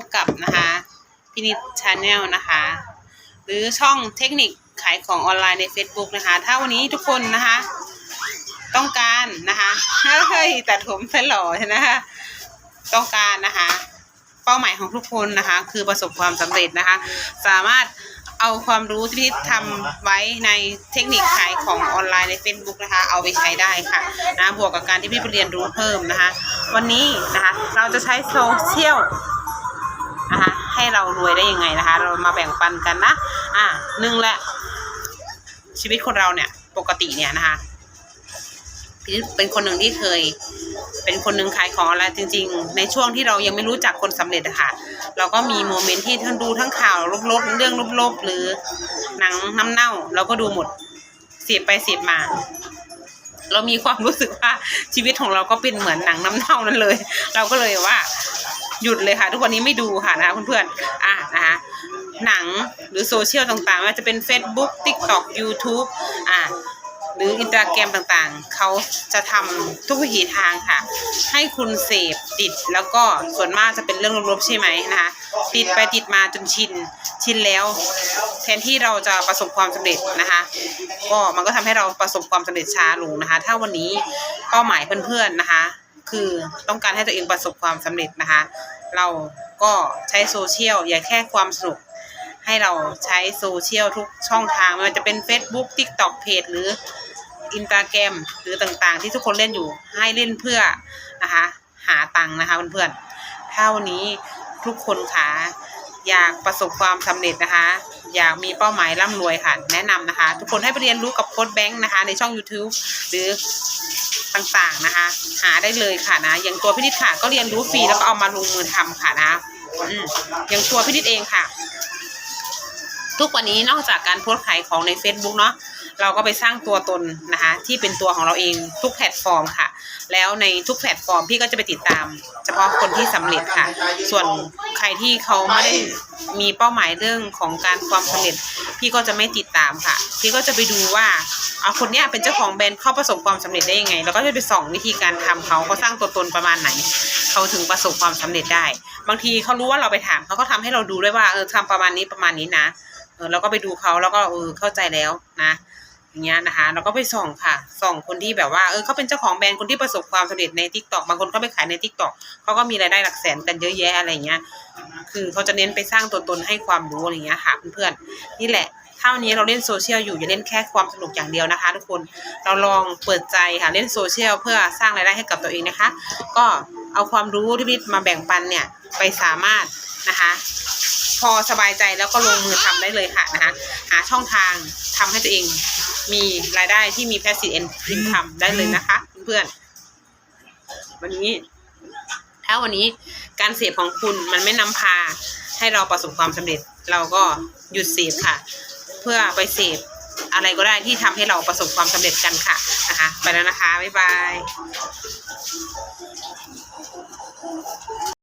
บกับนะคะพินิจชาแนลนะคะ หรือช่องเทคนิคขายของออนไลน์ใน Facebook นะคะ ถ้าวันนี้ทุกคนนะคะ ต้องการนะคะเฮ้ยตัดผมเสหล่อใช่ไหมคะต้องการนะคะ เป้าหมายของทุกคนนะคะ คือประสบความสำเร็จนะคะ สามารถเอาความรู้ที่พี่ทำไว้ในเทคนิคขายของออนไลน์ใน Facebook นะคะ เอาไปใช้ได้ค่ะนะบวกกับการที่พี่ไปเรียนรู้เพิ่มนะคะ วันนี้นะคะ เราจะใช้โซเชียล ให้เรารวยได้ยังไงนะคะ เรามาแบ่งปันกันนะ อะหนึ่งแหละ ชีวิตคนเราเนี่ย ปกติเนี่ยนะคะเป็นคนหนึ่งที่เคย เป็นคนหนึ่งขายของอะไรจริง ๆ ในช่วงที่เรายังไม่รู้จักคนสำเร็จอะค่ะ เราก็มีโมเมนต์ที่ทั้งดูทั้งข่าวลบๆเรื่องลบๆหรือหนังน้ำเน่า เราก็ดูหมดเสียไปเสียมา เรามีความรู้สึกว่าชีวิตของเราก็เป็นเหมือนหนังน้ำเน่านั่นเลย เราก็เลยว่า หยุดเลยค่ะ ทุกวันนี้ไม่ดูค่ะนะคะเพื่อนๆอะนะคะหนังหรือโซเชียลต่างๆไม่ว่าจะเป็น Facebook TikTok YouTube อะหรืออินสตาแกรมต่างๆ เขาจะทำทุกวิถีทางค่ะ ให้คุณเสพติดแล้วก็ส่วนมากจะเป็นเรื่องลบๆใช่ไหมนะคะติดไปติดมาจนชิน ชินแล้ว แทนที่เราจะประสบความสำเร็จนะคะ ก็มันก็ทำให้เราประสบความสำเร็จช้าลงนะคะ ถ้าวันนี้เป้าหมายเพื่อนๆนะคะ คือต้องการให้ตัวเองประสบความสำเร็จนะคะ เราก็ใช้โซเชียลอย่าแค่ความสนุก ให้เราใช้โซเชียลทุกช่องทางไม่ว่าจะเป็น Facebook TikTok เพจหรืออินสตาแกรมหรือต่างๆ ที่ทุกคนเล่นอยู่ให้เล่นเพื่อนะคะหาตังค์นะคะเพื่อนๆถ้าวันนี้ทุกคนค่ะอยากประสบความสำเร็จนะคะ อยากมีเป้าหมายร่ำรวยค่ะ แนะนำนะคะ ทุกคนให้ไปเรียนรู้กับโค้ดแบงค์นะคะ ในช่อง YouTube หรือ ต่างๆนะคะ หาได้เลยค่ะนะ อย่างตัวพินิจค่ะ ก็เรียนรู้ฟรีแล้วก็เอามาลงมือทำค่ะนะอืมอย่างตัวพินิจเองค่ะ ทุกวันนี้นอกจากการโพสต์ขายของใน Facebook เนาะเราก็ไปสร้างตัวตนนะคะที่เป็นตัวของเราเองทุกแพลตฟอร์มค่ะ แล้วในทุกแพลตฟอร์มพี่ก็จะไปติดตาม เฉพาะคนที่สำเร็จค่ะ ส่วนใครที่เขาไม่ได้มีเป้าหมายเรื่องของการความสำเร็จ พี่ก็จะไม่ติดตามค่ะ พี่ก็จะไปดูว่า เอาคนเนี้ยเป็นเจ้าของแบรนด์เขาประสบความสำเร็จได้ยังไง แล้วก็จะไปส่องวิธีการทำเขาเขาสร้างตัวตนประมาณไหน เขาถึงประสบความสำเร็จได้ บางทีเขารู้ว่าเราไปถามเขาก็ทำให้เราดูด้วยว่าเออทำประมาณนี้ประมาณนี้นะเออเราก็ไปดูเขาแล้วก็เออเข้าใจแล้วนะอย่างเงี้ยนะคะเราก็ไปส่องค่ะส่องคนที่แบบว่าเออเขาเป็นเจ้าของแบรนด์คนที่ประสบความสำเร็จในทิกตอกบางคนก็ไปขายในทิกตอกเขาก็มีรายได้หลักแสนกันเยอะแยะอะไรเงี้ย คือเขาจะเน้นไปสร้างตัวตนให้ความรู้อะไรเงี้ยค่ะเพื่อนๆนี่แหละ ถ้าวันนี้เราเล่นโซเชียลอยู่อย่าเล่นแค่ความสนุกอย่างเดียวนะคะ ทุกคนเราลองเปิดใจค่ะเล่นโซเชียลเพื่อสร้างรายได้ให้กับตัวเองนะคะ ก็เอาความรู้ที่พี่มาแบ่งปันเนี่ยไปสามารถนะคะ พอสบายใจแล้วก็ลงมือทำได้เลยค่ะนะคะหาช่องทางทำให้ตัวเองมีรายได้ที่มี passive income ได้เลยนะคะเพื่อนๆวันนี้ถ้าวันนี้การเสพของคุณมันไม่นำพาให้เราประสบความสำเร็จเราก็หยุดเสพค่ะ พื่อไปเสพอะไรก็ได้ที่ทำให้เราประสบความสำเร็จกันค่ะนะคะ ไปแล้วนะคะ บ๊ายบาย